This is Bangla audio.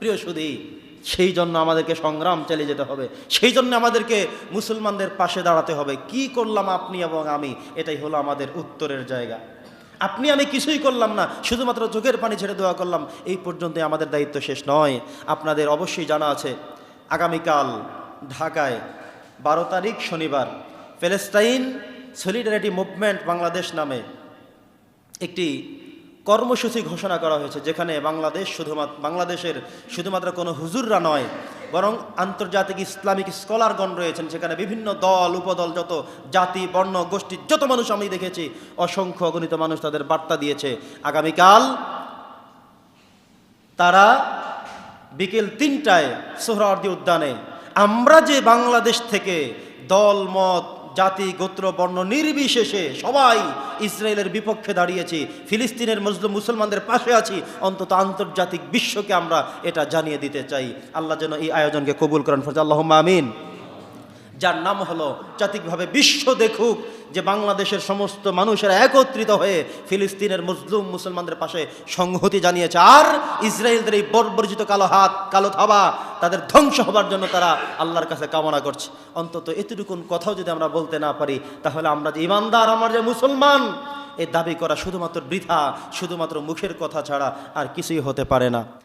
প্রিয় সুদী, সেই জন্য আমাদেরকে সংগ্রাম চালিয়ে যেতে হবে। সেই জন্য আমাদেরকে মুসলমানদের পাশে দাঁড়াতে হবে। কি করলাম আপনি এবং আমি? এটাই হলো আমাদের উত্তরের জায়গা। আপনি, আমি কিছুই করলাম না। শুধুমাত্র চোখের পানি ছেড়ে দোয়া করলাম। এই পর্যন্ত আমাদের দায়িত্ব শেষ নয়। আপনাদের অবশ্যই জানা আছে, আগামীকাল ঢাকায় বারো তারিখ শনিবার প্যালেস্টাইন সলিডারিটি মুভমেন্ট বাংলাদেশ নামে একটি কর্মসূচি ঘোষণা করা হয়েছে, যেখানে বাংলাদেশ শুধুমাত্র, বাংলাদেশের শুধুমাত্র কোনো হুজুররা নয়, বরং আন্তর্জাতিক ইসলামিক স্কলারগণ রয়েছেন সেখানে বিভিন্ন দল, উপদল, যত জাতি, বর্ণ, গোষ্ঠী, যত মানুষ আমি দেখেছি, অসংখ্য অগণিত মানুষ তাদের বার্তা দিয়েছে। আগামীকাল তারা বিকেল তিনটায় সোহরাওয়ার্দী উদ্যানে, আমরা যে বাংলাদেশ থেকে দল, মত জাতি, গোত্র, বর্ণ নির্বিশেষে সবাই ইসরায়েলের বিপক্ষে দাঁড়িয়েছি। ফিলিস্তিনের মুসলিম মুসলমানদের পাশে আছি। অন্তত আন্তর্জাতিক বিশ্বকে আমরা এটা জানিয়ে দিতে চাই। আল্লাহ যেন এই আয়োজনকে কবুল করেন। ফরজ আল্লাহ আমিন। যার নাম হলো জাতিকভাবে বিশ্ব দেখুক যে বাংলাদেশের সমস্ত মানুষেরা একত্রিত হয়ে ফিলিস্তিনের মুসলিম মুসলমানদের পাশে সংহতি জানিয়েছে। আর ইসরায়েলদের এই বর্বরজিত কালো হাত, কালো থাবা তাদের ধ্বংস হবার জন্য তারা আল্লাহর কাছে কামনা করছে। অন্তত এতটুকুন কথাও যদি আমরা বলতে না পারি, তাহলে আমরা যে ইমানদার, আমরা যে মুসলমান এই দাবি করা শুধুমাত্র বৃথা, শুধুমাত্র মুখের কথা ছাড়া আর কিছুই হতে পারে না।